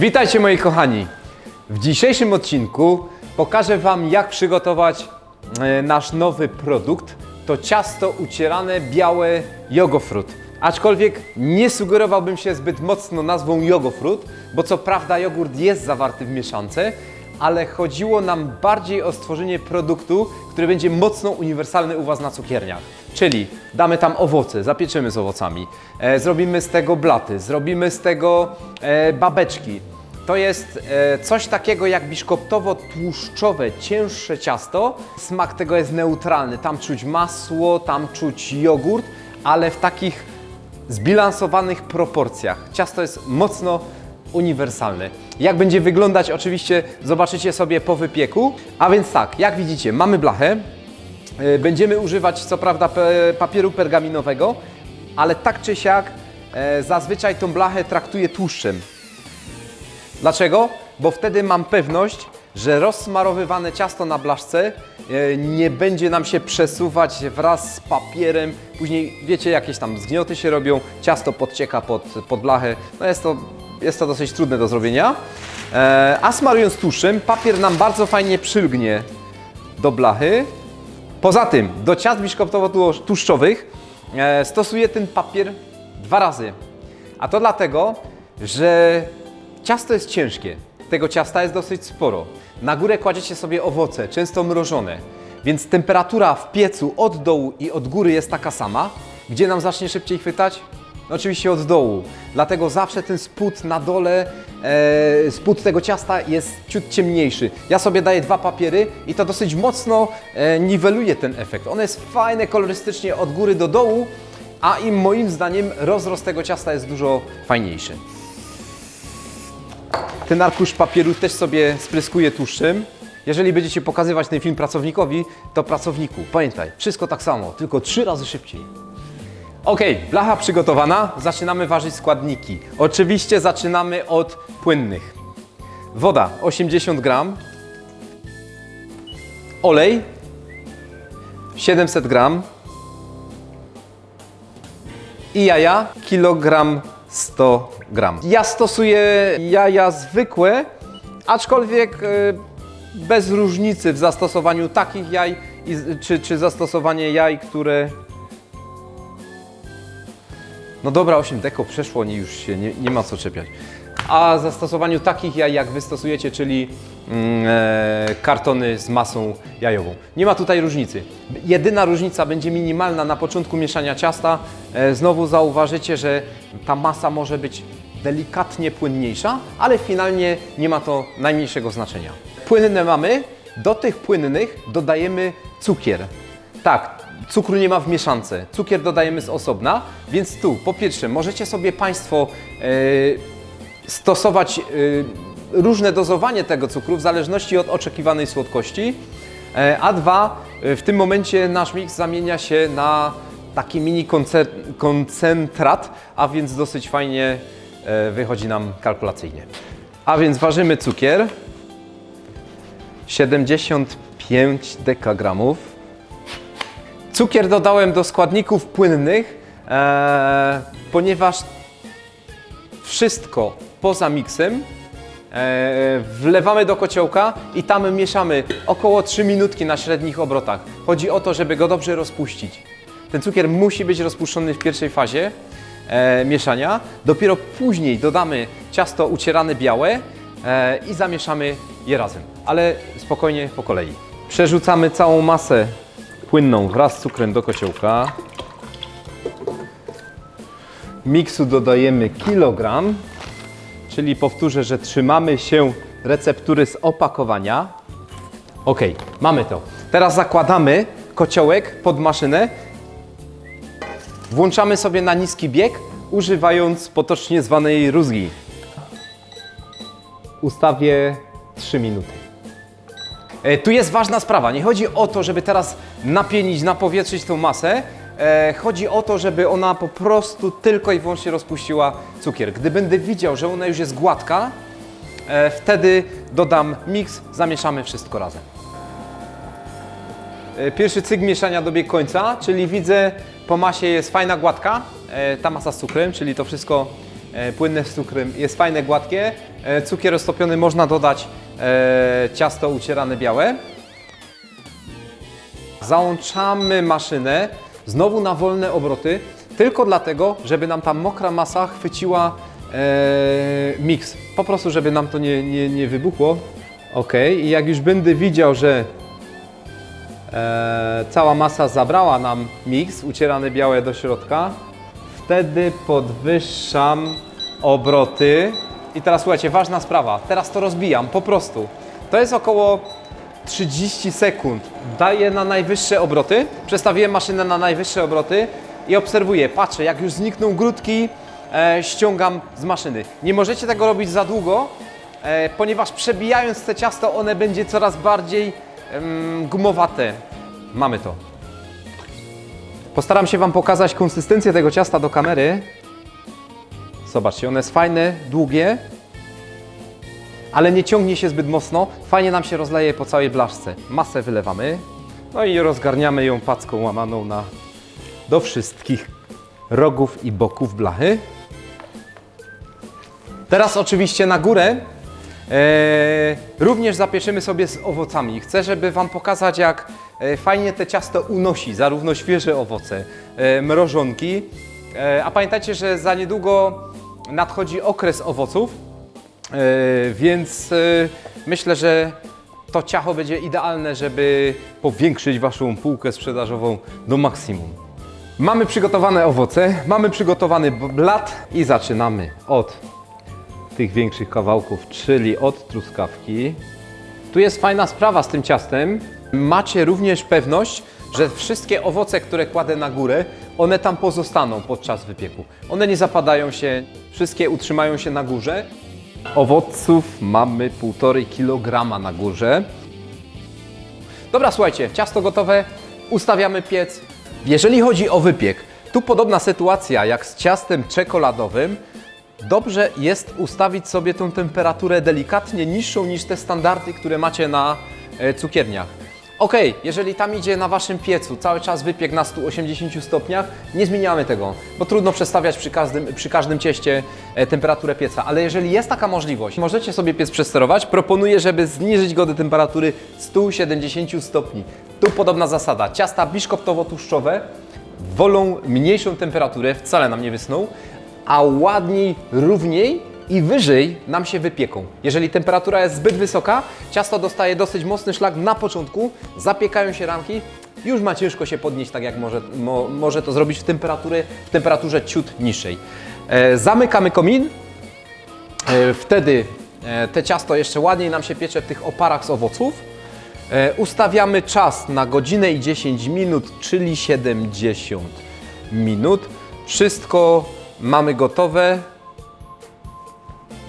Witajcie moi kochani. W dzisiejszym odcinku pokażę Wam jak przygotować e, nasz nowy produkt. To ciasto ucierane białe jogofrut. Aczkolwiek nie sugerowałbym się zbyt mocno nazwą jogofrut, bo co prawda jogurt jest zawarty w mieszance, ale chodziło nam bardziej o stworzenie produktu, który będzie mocno uniwersalny u Was na cukierniach. Czyli damy tam owoce, zapieczymy z owocami, e, zrobimy z tego blaty, zrobimy z tego e, babeczki. To jest e, coś takiego jak biszkoptowo-tłuszczowe, cięższe ciasto. Smak tego jest neutralny. Tam czuć masło, tam czuć jogurt, ale w takich zbilansowanych proporcjach. Ciasto jest mocno uniwersalne. Jak będzie wyglądać, oczywiście zobaczycie sobie po wypieku. A więc tak, jak widzicie, mamy blachę. E, Będziemy używać co prawda papieru pergaminowego, ale tak czy siak e, zazwyczaj tą blachę traktuję tłuszczem. Dlaczego? Bo wtedy mam pewność, że rozsmarowywane ciasto na blaszce e, nie będzie nam się przesuwać wraz z papierem. Później wiecie, jakieś tam zgnioty się robią, ciasto podcieka pod, pod blachę. No jest to, jest to dosyć trudne do zrobienia. E, A smarując tłuszczem, papier nam bardzo fajnie przylgnie do blachy. Poza tym, do ciast biszkoptowo-tłuszczowych e, stosuję ten papier dwa razy. A to dlatego, że ciasto jest ciężkie. Tego ciasta jest dosyć sporo. Na górę kładziecie sobie owoce, często mrożone. Więc temperatura w piecu od dołu i od góry jest taka sama. Gdzie nam zacznie szybciej chwytać? No Oczywiście od dołu. Dlatego zawsze ten spód na dole, e, spód tego ciasta jest ciut ciemniejszy. Ja sobie daję dwa papiery i to dosyć mocno e, niweluje ten efekt. One jest fajne kolorystycznie od góry do dołu, a im moim zdaniem rozrost tego ciasta jest dużo fajniejszy. Ten arkusz papieru też sobie spryskuję tłuszczem. Jeżeli będziecie pokazywać ten film pracownikowi, to pracowniku, pamiętaj, wszystko tak samo, tylko trzy razy szybciej. Ok, blacha przygotowana, zaczynamy ważyć składniki. Oczywiście zaczynamy od płynnych. Woda 80 gram, olej 700 gram i jaja kilogram 100 gram. Ja stosuję jaja zwykłe, aczkolwiek e, bez różnicy w zastosowaniu takich jaj czy, czy zastosowanie jaj, które no dobra, 8 deko przeszło, nie, już się nie, nie ma co czepiać. A zastosowaniu takich jaj, jak wy stosujecie, czyli mm, e, kartony z masą jajową. Nie ma tutaj różnicy. Jedyna różnica będzie minimalna na początku mieszania ciasta. E, znowu zauważycie, że ta masa może być delikatnie płynniejsza, ale finalnie nie ma to najmniejszego znaczenia. Płynne mamy, do tych płynnych dodajemy cukier. Tak, cukru nie ma w mieszance. Cukier dodajemy z osobna, więc tu po pierwsze możecie sobie Państwo e, stosować e, różne dozowanie tego cukru w zależności od oczekiwanej słodkości. E, a dwa, w tym momencie nasz miks zamienia się na taki mini koncentrat, a więc dosyć fajnie wychodzi nam kalkulacyjnie. A więc ważymy cukier. 75 dekagramów. Cukier dodałem do składników płynnych, e, ponieważ wszystko poza miksem e, wlewamy do kociołka i tam mieszamy około 3 minutki na średnich obrotach. Chodzi o to, żeby go dobrze rozpuścić. Ten cukier musi być rozpuszczony w pierwszej fazie e, mieszania. Dopiero później dodamy ciasto ucierane białe e, i zamieszamy je razem. Ale spokojnie po kolei. Przerzucamy całą masę płynną wraz z cukrem do kociołka. Miksu dodajemy kilogram, czyli powtórzę, że trzymamy się receptury z opakowania. Ok, mamy to. Teraz zakładamy kociołek pod maszynę. Włączamy sobie na niski bieg, używając potocznie zwanej rózgi. Ustawię 3 minuty. E, Tu jest ważna sprawa. Nie chodzi o to, żeby teraz napienić, napowietrzyć tą masę. E, Chodzi o to, żeby ona po prostu tylko i wyłącznie rozpuściła cukier. Gdy będę widział, że ona już jest gładka, e, wtedy dodam miks, zamieszamy wszystko razem. Pierwszy cykl mieszania dobiegł końca, czyli widzę po masie jest fajna gładka, ta masa z cukrem, czyli to wszystko płynne z cukrem, jest fajne, gładkie. Cukier roztopiony można dodać ciasto ucierane białe. Załączamy maszynę znowu na wolne obroty, tylko dlatego, żeby nam ta mokra masa chwyciła e, miks. Po prostu, żeby nam to nie, nie, nie wybuchło. Ok, i jak już będę widział, że e, cała masa zabrała nam miks, ucierane białe do środka, wtedy podwyższam obroty. I teraz słuchajcie, ważna sprawa, teraz to rozbijam po prostu. To jest około 30 sekund. Daję na najwyższe obroty, przestawiłem maszynę na najwyższe obroty i obserwuję, patrzę, jak już znikną grudki, e, ściągam z maszyny. Nie możecie tego robić za długo, e, ponieważ przebijając te ciasto, one będzie coraz bardziej em, gumowate. Mamy to. Postaram się Wam pokazać konsystencję tego ciasta do kamery. Zobaczcie, one jest fajne, długie, ale nie ciągnie się zbyt mocno. Fajnie nam się rozleje po całej blaszce. Masę wylewamy, no i rozgarniamy ją packą łamaną na, do wszystkich rogów i boków blachy. Teraz oczywiście na górę e, również zapieczymy sobie z owocami. Chcę, żeby Wam pokazać, jak e, fajnie te ciasto unosi, zarówno świeże owoce, e, mrożonki. E, a pamiętajcie, że za niedługo nadchodzi okres owoców, e, więc e, myślę, że to ciacho będzie idealne, żeby powiększyć Waszą półkę sprzedażową do maksimum. Mamy przygotowane owoce, mamy przygotowany blat i zaczynamy od tych większych kawałków, czyli od truskawki. Tu jest fajna sprawa z tym ciastem. Macie również pewność, że wszystkie owoce, które kładę na górę, one tam pozostaną podczas wypieku. One nie zapadają się, wszystkie utrzymają się na górze. Owoców mamy 1,5 kg na górze. Dobra, słuchajcie, ciasto gotowe, ustawiamy piec. Jeżeli chodzi o wypiek, tu podobna sytuacja jak z ciastem czekoladowym. Dobrze jest ustawić sobie tą temperaturę delikatnie niższą niż te standardy, które macie na e, cukierniach. Ok, jeżeli tam idzie na Waszym piecu cały czas wypiek na 180 stopniach, nie zmieniamy tego, bo trudno przestawiać przy każdym, przy każdym cieście e, temperaturę pieca. Ale jeżeli jest taka możliwość, możecie sobie piec przesterować. Proponuję, żeby zniżyć go do temperatury 170 stopni. Tu podobna zasada. Ciasta biszkoptowo-tłuszczowe wolą mniejszą temperaturę, wcale nam nie wysną, a ładniej, równiej i wyżej nam się wypieką. Jeżeli temperatura jest zbyt wysoka, ciasto dostaje dosyć mocny szlak na początku, zapiekają się ramki, już ma ciężko się podnieść tak jak może, mo, może to zrobić w, temperaturze, w temperaturze ciut niższej. E, zamykamy komin, E, Wtedy e, te ciasto jeszcze ładniej nam się piecze w tych oparach z owoców. E, Ustawiamy czas na godzinę i 10 minut, czyli 70 minut. Wszystko mamy gotowe.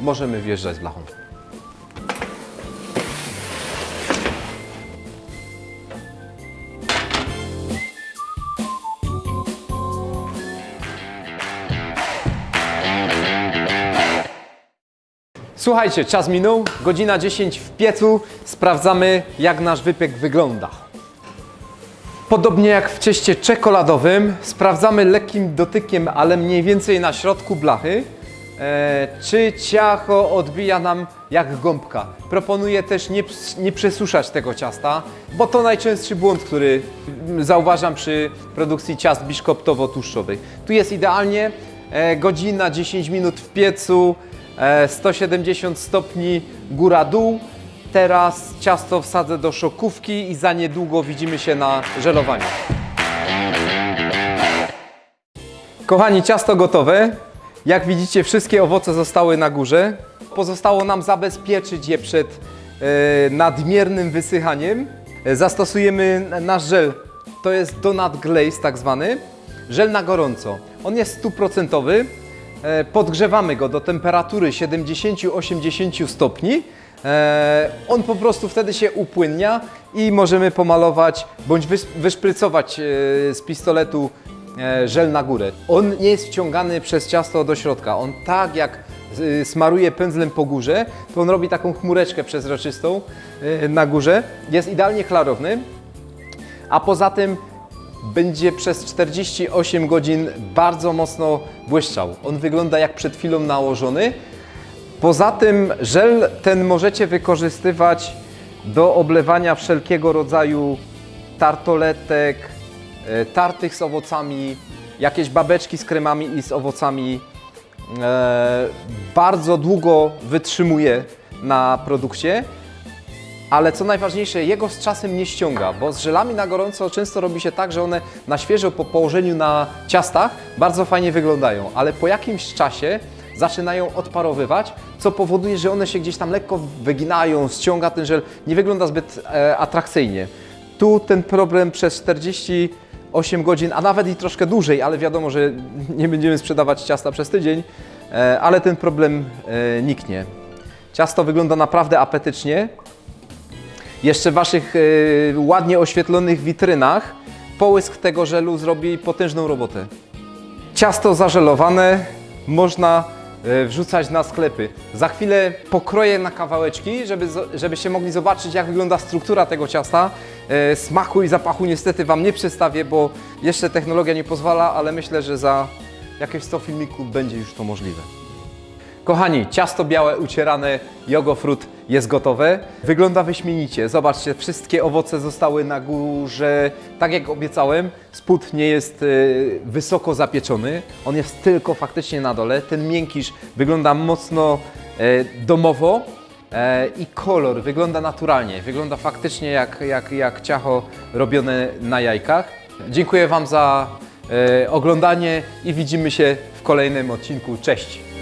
Możemy wjeżdżać z blachą. Słuchajcie, czas minął, godzina 10 w piecu. Sprawdzamy, jak nasz wypiek wygląda. Podobnie jak w cieście czekoladowym, sprawdzamy lekkim dotykiem, ale mniej więcej na środku blachy, e, czy ciacho odbija nam jak gąbka. Proponuję też nie, nie przesuszać tego ciasta, bo to najczęstszy błąd, który mm, zauważam przy produkcji ciast biszkoptowo-tłuszczowych. Tu jest idealnie, e, godzina 10 minut w piecu, e, 170 stopni góra-dół. Teraz ciasto wsadzę do szokówki i za niedługo widzimy się na żelowaniu. Kochani, ciasto gotowe. Jak widzicie, wszystkie owoce zostały na górze. Pozostało nam zabezpieczyć je przed e, nadmiernym wysychaniem. E, zastosujemy nasz żel. To jest donut glaze tak zwany. Żel na gorąco. On jest stuprocentowy. E, podgrzewamy go do temperatury 70-80 stopni. On po prostu wtedy się upłynnia i możemy pomalować bądź wys- wyszprycować z pistoletu żel na górę. On nie jest wciągany przez ciasto do środka. On tak jak y, smaruje pędzlem po górze, to on robi taką chmureczkę przezroczystą y, na górze. Jest idealnie klarowny. A poza tym będzie przez 48 godzin bardzo mocno błyszczał. On wygląda jak przed chwilą nałożony. Poza tym żel ten możecie wykorzystywać do oblewania wszelkiego rodzaju tartoletek, e, tartych z owocami, jakieś babeczki z kremami i z owocami. E, bardzo długo wytrzymuje na produkcie, ale co najważniejsze, jego z czasem nie ściąga, bo z żelami na gorąco często robi się tak, że one na świeżo po położeniu na ciastach bardzo fajnie wyglądają, ale po jakimś czasie zaczynają odparowywać, co powoduje, że one się gdzieś tam lekko wyginają, ściąga ten żel, nie wygląda zbyt e, atrakcyjnie. Tu ten problem przez 48 godzin, a nawet i troszkę dłużej, ale wiadomo, że nie będziemy sprzedawać ciasta przez tydzień, e, ale ten problem e, niknie. Ciasto wygląda naprawdę apetycznie. Jeszcze w Waszych y, ładnie oświetlonych witrynach połysk tego żelu zrobi potężną robotę. Ciasto zażelowane można wrzucać na sklepy. Za chwilę pokroję na kawałeczki, żeby, zo- żebyście mogli zobaczyć, jak wygląda struktura tego ciasta. Y, smaku i zapachu niestety Wam nie przedstawię, bo jeszcze technologia nie pozwala, ale myślę, że za jakieś 100 filmików będzie już to możliwe. Kochani, ciasto białe ucierane jogofrut jest gotowe. Wygląda wyśmienicie. Zobaczcie, wszystkie owoce zostały na górze. Tak jak obiecałem, spód nie jest e, wysoko zapieczony. On jest tylko faktycznie na dole. Ten miękisz wygląda mocno e, domowo. E, I kolor wygląda naturalnie. Wygląda faktycznie jak, jak, jak ciacho robione na jajkach. Dziękuję Wam za oglądanie i widzimy się w kolejnym odcinku. Cześć!